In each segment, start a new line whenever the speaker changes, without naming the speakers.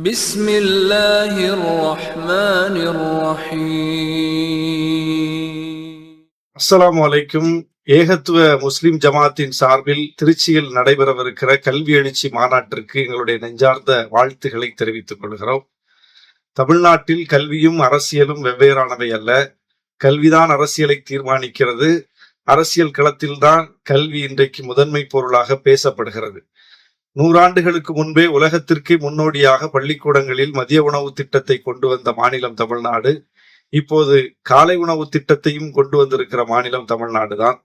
بسم الله الرحمن الرحيم
அஸ்ஸலாமு அலைக்கும் ஏகத்துவ முஸ்லிம் ஜமாத்தின் சார்பில் திருச்சியில் நடைபெறவிருக்கிற கல்வி எழுச்சி மாநாட்டிற்கு எங்களுடைய நெஞ்சார்ந்த வாழ்த்துக்களை தெரிவித்துக் கொள்கிறோம் தமிழ்நாட்டில் கல்வியும் அரசியலும் வெவ்வேறானவை அல்ல கல்விதான் அரசியலை தீர்மானிக்கிறது அரசியல் களத்தில்தான் கல்வி இன்றைக்கு முதன்மை பொருளாக பேசப்படுகிறது நூறாண்டுகளுக்கு முன்பே உலகத்திற்கு முன்னோடியாக பள்ளிக்கூடங்களில் மதிய உணவு திட்டத்தை கொண்டு வந்த மாநிலம் தமிழ்நாடு. இப்போது காலை உணவு திட்டத்தையும் கொண்டு வந்திருக்கிற மாநிலம் தமிழ்நாடு தான்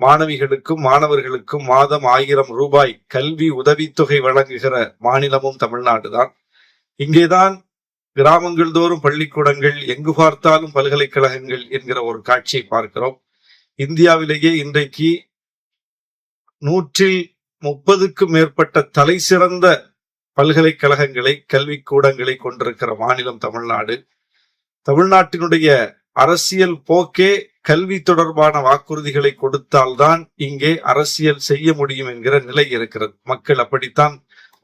மாணவிகளுக்கும் மாணவர்களுக்கும் மாதம் ஆயிரம் ரூபாய் கல்வி உதவித்தொகை வழங்குகிற மாநிலமும் தமிழ்நாடு தான் இங்கேதான் கிராமங்கள் தோறும் பள்ளிக்கூடங்கள் எங்கு பார்த்தாலும் பல்கலைக்கழகங்கள் என்கிற ஒரு காட்சியை பார்க்கிறோம். இந்தியாவிலேயே இன்றைக்கு நூற்றில் முப்பதுக்கும் மேற்பட்ட தலை சிறந்த பல்கலைக்கழகங்களை கல்விக்கூடங்களை கொண்டிருக்கிற மாநிலம் தமிழ்நாடு. தமிழ்நாட்டினுடைய அரசியல் போக்கே கல்வி தொடர்பான வாக்குறுதிகளை கொடுத்தால்தான் இங்கே அரசியல் செய்ய முடியும் என்கிற நிலை இருக்கிறது. மக்கள் அப்படித்தான்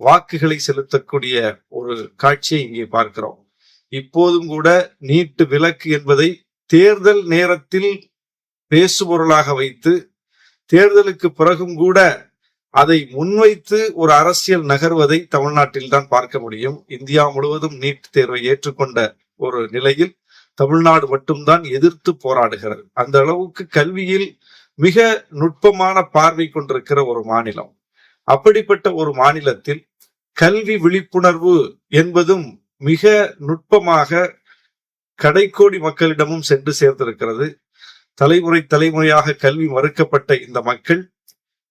வாக்குகளை செலுத்தக்கூடிய ஒரு காட்சியை இங்கே பார்க்கிறோம். இப்போதும் கூட நீட்டு விலக்கு என்பதை தேர்தல் நேரத்தில் பேசுபொருளாக வைத்து தேர்தலுக்கு பிறகும் கூட அதை முன்வைத்து ஒரு அரசியல் நகர்வதை தமிழ்நாட்டில் தான் பார்க்க முடியும். இந்தியா முழுவதும் நீட் தேர்வை ஏற்றுக்கொண்ட ஒரு நிலையில் தமிழ்நாடு மட்டும்தான் எதிர்த்து போராடுகிறது. அந்த அளவுக்கு கல்வியில் மிக நுட்பமான பார்வை கொண்டிருக்கிற ஒரு மாநிலம். அப்படிப்பட்ட ஒரு மாநிலத்தில் கல்வி விழிப்புணர்வு என்பதும் மிக நுட்பமாக கடைக்கோடி மக்களிடமும் சென்று சேர்ந்திருக்கிறது. தலைமுறை தலைமுறையாக கல்வி மறுக்கப்பட்ட இந்த மக்கள்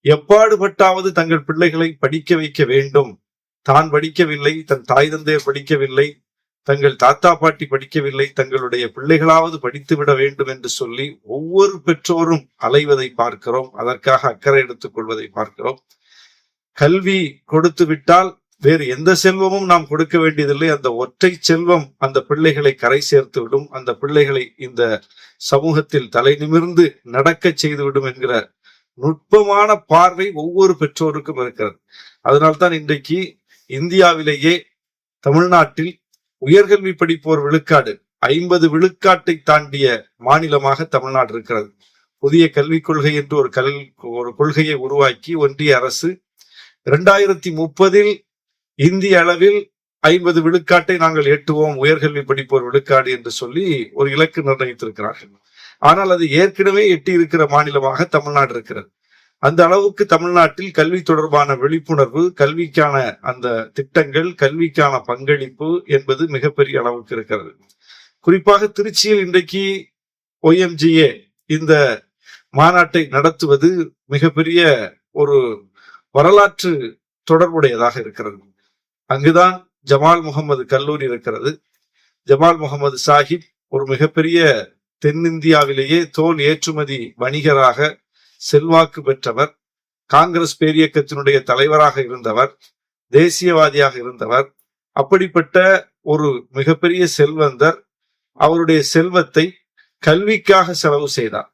எப்பாடுபட்டாவது தங்கள் பிள்ளைகளை படிக்க வைக்க வேண்டும். தான் படிக்கவில்லை தன் தாய் தந்தையர் படிக்கவில்லை தங்கள் தாத்தா பாட்டி படிக்கவில்லை தங்களுடைய பிள்ளைகளாவது படித்து விட வேண்டும் என்று சொல்லி ஒவ்வொரு பெற்றோரும் அலைவதை பார்க்கிறோம். அதற்காக அக்கறை எடுத்துக் கொள்வதை பார்க்கிறோம். கல்வி கொடுத்து விட்டால் வேறு எந்த செல்வமும் நாம் கொடுக்க வேண்டியதில்லை. அந்த ஒற்றை செல்வம் அந்த பிள்ளைகளை கரை சேர்த்து விடும். அந்த பிள்ளைகளை இந்த சமூகத்தில் தலை நிமிர்ந்து நடக்கச் செய்துவிடும் என்கிற நுட்பமான பார்வை ஒவ்வொரு பெற்றோருக்கும் இருக்கிறது. அதனால்தான் இன்றைக்கு இந்தியாவிலேயே தமிழ்நாட்டில் உயர்கல்வி படிப்போர் விழுக்காடு ஐம்பது விழுக்காட்டை தாண்டிய மாநிலமாக தமிழ்நாடு இருக்கிறது. புதிய கல்விக் கொள்கை என்று ஒரு கல் ஒரு கொள்கையை உருவாக்கி ஒன்றிய அரசு இரண்டாயிரத்தி முப்பதில் இந்திய அளவில் ஐம்பது விழுக்காட்டை நாங்கள் எட்டுவோம் உயர்கல்வி படிப்போர் விழுக்காடு என்று சொல்லி ஒரு இலக்கு நிர்ணயித்திருக்கிறார்கள். ஆனால் அது ஏற்கனவே எட்டி இருக்கிற மாநிலமாக தமிழ்நாடு இருக்கிறது. அந்த அளவுக்கு தமிழ்நாட்டில் கல்வி தொடர்பான விழிப்புணர்வு கல்விக்கான அந்த திட்டங்கள் கல்விக்கான பங்களிப்பு என்பது மிகப்பெரிய அளவுக்கு இருக்கிறது. குறிப்பாக திருச்சியில் இன்றைக்கு ஒய்எம்ஜிஏ இந்த மாநாட்டை நடத்துவது மிகப்பெரிய ஒரு வரலாற்று தொடர்புடையதாக இருக்கிறது. அங்குதான் ஜமால் முகமது கல்லூரி இருக்கிறது. ஜமால் முகமது சாஹிப் ஒரு மிகப்பெரிய தென்னிந்தியாவிலேயே தோல் ஏற்றுமதி வணிகராக செல்வாக்கு பெற்றவர் காங்கிரஸ் பேரியக்கத்தினுடைய தலைவராக இருந்தவர் தேசியவாதியாக இருந்தவர். அப்படிப்பட்ட ஒரு மிகப்பெரிய செல்வந்தர் அவருடைய செல்வத்தை கல்விக்காக செலவு செய்தார்.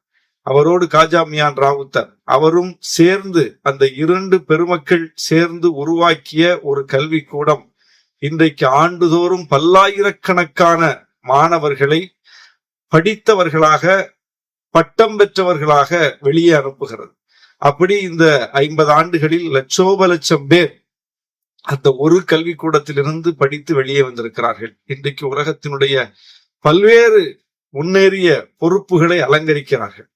அவரோடு காஜா மியான் ராவுத்தர் அவரும் சேர்ந்து அந்த இரண்டு பெருமக்கள் சேர்ந்து உருவாக்கிய ஒரு கல்வி கூடம் இன்றைக்கு ஆண்டுதோறும் பல்லாயிரக்கணக்கான மாணவர்களை படித்தவர்களாக பட்டம் பெற்றவர்களாக வெளியே அனுப்புகிறது. அப்படி இந்த ஐம்பது ஆண்டுகளில் லட்சோப லட்சம் பேர் அந்த ஒரு கல்விக்கூடத்திலிருந்து படித்து வெளியே வந்திருக்கிறார்கள். இன்றைக்கு உலகத்தினுடைய பல்வேறு முன்னேறிய பொறுப்புகளை அலங்கரிக்கிறார்கள்.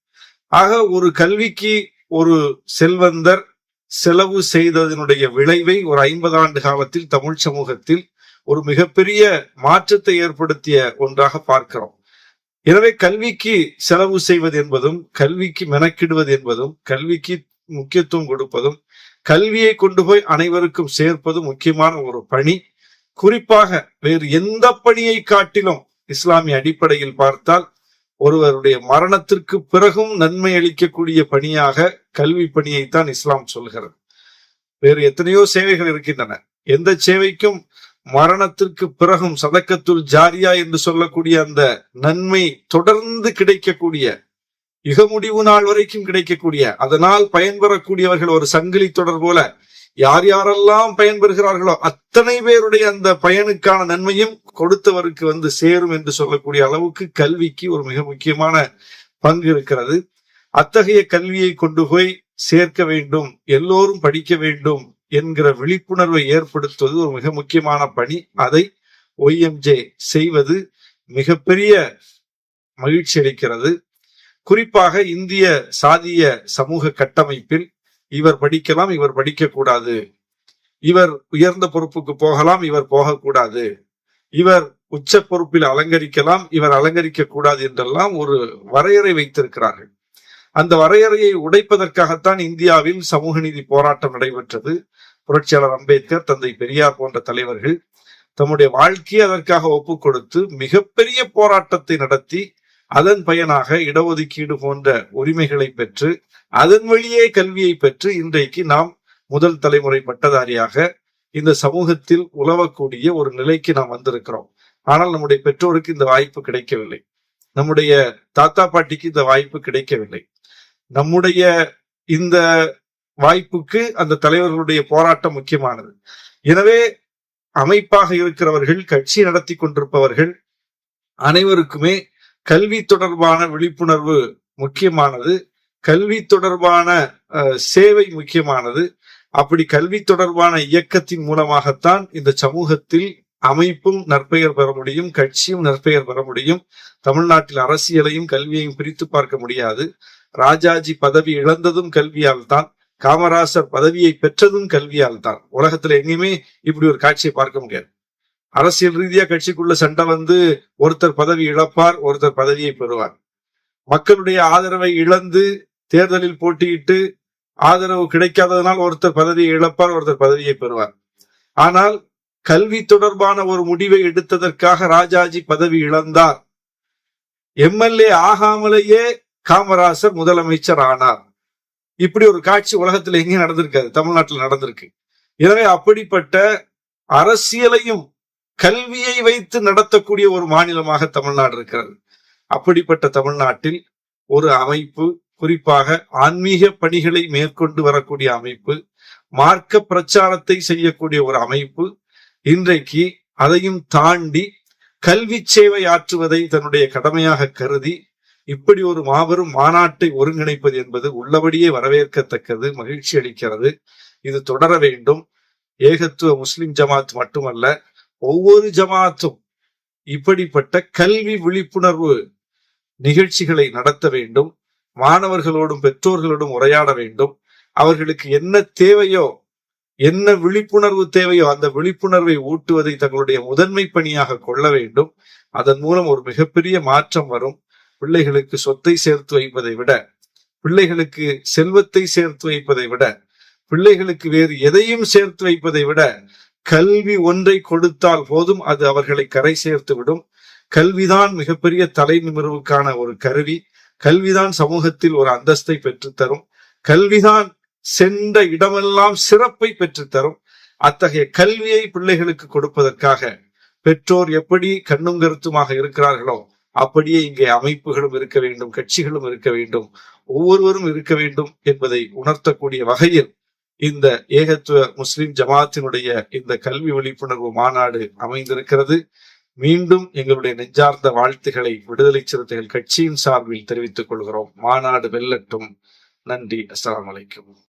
ஆக ஒரு கல்விக்கு ஒரு செல்வந்தர் செலவு செய்ததனுடைய விளைவை ஒரு ஐம்பது ஆண்டு காலத்தில் தமிழ் சமூகத்தில் ஒரு மிகப்பெரிய மாற்றத்தை ஏற்படுத்திய ஒன்றாக பார்க்கிறோம். எனவே கல்விக்கு செலவு செய்வது என்பதும் கல்விக்கு மெனக்கிடுவது என்பதும் கல்விக்கு முக்கியத்துவம் கொடுப்பதும் கல்வியை கொண்டு போய் அனைவருக்கும் சேர்ப்பதும் முக்கியமான ஒரு பணி. குறிப்பாக வேறு எந்த பணியை காட்டிலும் இஸ்லாமிய அடிப்படையில் பார்த்தால் ஒருவருடைய மரணத்திற்கு பிறகும் நன்மை அளிக்கக்கூடிய பணியாக கல்வி பணியைத்தான் இஸ்லாம் சொல்கிறது. வேறு எத்தனையோ சேவைகள் இருக்கின்றன. எந்த சேவைக்கும் மரணத்திற்கு பிறகும் சதக்கத்துல் ஜாரியா என்று சொல்லக்கூடிய அந்த நன்மை தொடர்ந்து கிடைக்கக்கூடிய யுக முடிவு நாள் வரைக்கும் கிடைக்கக்கூடிய அதனால் பயன்பெறக்கூடியவர்கள் ஒரு சங்கிலி தொடர் போல யார் யாரெல்லாம் பயன்பெறுகிறார்களோ அத்தனை பேருடைய அந்த பயனுக்கான நன்மையும் கொடுத்தவருக்கு வந்து சேரும் என்று சொல்லக்கூடிய அளவுக்கு கல்விக்கு ஒரு மிக முக்கியமான பங்கு இருக்கிறது. அத்தகைய கல்வியை கொண்டு போய் சேர்க்க வேண்டும் எல்லோரும் படிக்க வேண்டும் என்கிற விழிப்புணர்வை ஏற்படுத்துவது ஒரு மிக முக்கியமான பணி. அதை ஒய்எம்ஜே செய்வது மிகப்பெரிய மகிழ்ச்சி அளிக்கிறது. குறிப்பாக இந்திய சாதிய சமூக கட்டமைப்பில் இவர் படிக்கலாம் இவர் படிக்க கூடாது இவர் உயர்ந்த பொறுப்புக்கு போகலாம் இவர் போகக்கூடாது. இவர் உச்ச பொறுப்பில் அலங்கரிக்கலாம் இவர் அலங்கரிக்க கூடாது என்றெல்லாம் ஒரு வரையறை வைத்திருக்கிறார்கள். அந்த வரையறையை உடைப்பதற்காகத்தான் இந்தியாவில் சமூக நீதி போராட்டம் நடைபெற்றது. புரட்சியாளர் அம்பேத்கர் தந்தை பெரியார் போன்ற தலைவர்கள் தம்முடைய வாழ்க்கையை அதற்காக ஒப்புக் கொடுத்து மிகப்பெரிய போராட்டத்தை நடத்தி அதன் பயனாக இடஒதுக்கீடு போன்ற உரிமைகளை பெற்று அதன் வழியே கல்வியை பெற்று இன்றைக்கு நாம் முதல் தலைமுறை பட்டதாரியாக இந்த சமூகத்தில் உலவக்கூடிய ஒரு நிலைக்கு நாம் வந்திருக்கிறோம். ஆனால் நம்முடைய பெற்றோருக்கு இந்த வாய்ப்பு கிடைக்கவில்லை. நம்முடைய தாத்தா பாட்டிக்கு இந்த வாய்ப்பு கிடைக்கவில்லை. நம்முடைய இந்த வாய்ப்புக்கு அந்த தலைவர்களுடைய போராட்டம் முக்கியமானது. எனவே அமைப்பாக இருக்கிறவர்கள் கட்சி நடத்தி கொண்டிருப்பவர்கள் அனைவருக்குமே கல்வி தொடர்பான விழிப்புணர்வு முக்கியமானது. கல்வி தொடர்பான அஹ், சேவை முக்கியமானது. அப்படி கல்வி தொடர்பான இயக்கத்தின் மூலமாகத்தான் இந்த சமூகத்தில் அமைப்பும் நற்பெயர் பெற முடியும் கட்சியும் நற்பெயர் பெற முடியும். தமிழ்நாட்டில் அரசியலையும் கல்வியையும் பிரித்து பார்க்க முடியாது. ராஜாஜி பதவி இழந்ததும் கல்வியால் தான் காமராசர் பதவியை பெற்றதும் கல்வியால் தான் உலகத்துல எங்கேயுமே இப்படி ஒரு காட்சியை பார்க்க முடியாது. அரசியல் ரீதியா கட்சிக்குள்ள சண்டை வந்து ஒருத்தர் பதவி இழப்பார் ஒருத்தர் பதவியை பெறுவார். மக்களுடைய ஆதரவை இழந்து தேர்தலில் போட்டியிட்டு ஆதரவு கிடைக்காததனால் ஒருத்தர் பதவியை இழப்பார் ஒருத்தர் பதவியை பெறுவார். ஆனால் கல்வி தொடர்பான ஒரு முடிவை எடுத்ததற்காக ராஜாஜி பதவி இழந்தார். எம்எல்ஏ ஆகாமலேயே காமராசர் முதலமைச்சர் ஆனார் இப்படி ஒரு காட்சி உலகத்துல எங்கேயும் நடந்திருக்காது தமிழ்நாட்டில் நடந்திருக்கு. எனவே அப்படிப்பட்ட அரசியலையும் கல்வியை வைத்து நடத்தக்கூடிய ஒரு மாநிலமாக தமிழ்நாடு இருக்கிறது. அப்படிப்பட்ட தமிழ்நாட்டில் ஒரு அமைப்பு குறிப்பாக ஆன்மீக பணிகளை மேற்கொண்டு வரக்கூடிய அமைப்பு மார்க்க பிரச்சாரத்தை செய்யக்கூடிய ஒரு அமைப்பு இன்றைக்கு அதையும் தாண்டி கல்வி சேவை ஆற்றுவதை தன்னுடைய கடமையாக கருதி இப்படி ஒரு மாபெரும் மாநாட்டை ஒருங்கிணைப்பது என்பது உள்ளபடியே வரவேற்கத்தக்கது மகிழ்ச்சி அளிக்கிறது. இது தொடர வேண்டும். ஏகத்துவ முஸ்லிம் ஜமாத் மட்டுமல்ல ஒவ்வொரு ஜமாத்தும் இப்படிப்பட்ட கல்வி விழிப்புணர்வு நிகழ்ச்சிகளை நடத்த வேண்டும். மாணவர்களோடும் பெற்றோர்களோடும் உரையாட வேண்டும். அவர்களுக்கு என்ன தேவையோ என்ன விழிப்புணர்வு தேவையோ அந்த விழிப்புணர்வை ஊட்டுவதை தங்களுடைய முதன்மை பணியாக கொள்ள வேண்டும். அதன் மூலம் ஒரு மிகப்பெரிய மாற்றம் வரும். பிள்ளைகளுக்கு சொத்தை சேர்த்து வைப்பதை விட பிள்ளைகளுக்கு செல்வத்தை சேர்த்து வைப்பதை விட பிள்ளைகளுக்கு வேறு எதையும் சேர்த்து வைப்பதை விட கல்வி ஒன்றை கொடுத்தால் போதும் அது அவர்களை கரை சேர்த்து விடும். கல்விதான் மிகப்பெரிய தலை நிமிர்வுக்கான ஒரு கருவி. கல்விதான் சமூகத்தில் ஒரு அந்தஸ்தை பெற்றுத்தரும். கல்விதான் சென்ற இடமெல்லாம் சிறப்பை பெற்றுத்தரும். அத்தகைய கல்வியை பிள்ளைகளுக்கு கொடுப்பதற்காக பெற்றோர் எப்படி கண்ணும் கருத்துமாக இருக்கிறார்களோ அப்படியே இங்கே அமைப்புகளும் இருக்க வேண்டும் கட்சிகளும் இருக்க வேண்டும் ஒவ்வொருவரும் இருக்க வேண்டும் என்பதை உணர்த்தக்கூடிய வகையில் இந்த ஏகத்துவ முஸ்லிம் ஜமாத்தினுடைய இந்த கல்வி விழிப்புணர்வு மாநாடு அமைந்திருக்கிறது. மீண்டும் எங்களுடைய நெஞ்சார்ந்த வாழ்த்துக்களை விடுதலை சிறுத்தைகள் கட்சியின் சார்பில் தெரிவித்துக் கொள்கிறோம். மாநாடு வெல்லட்டும். நன்றி. அஸ்லாம் அலைக்கும்.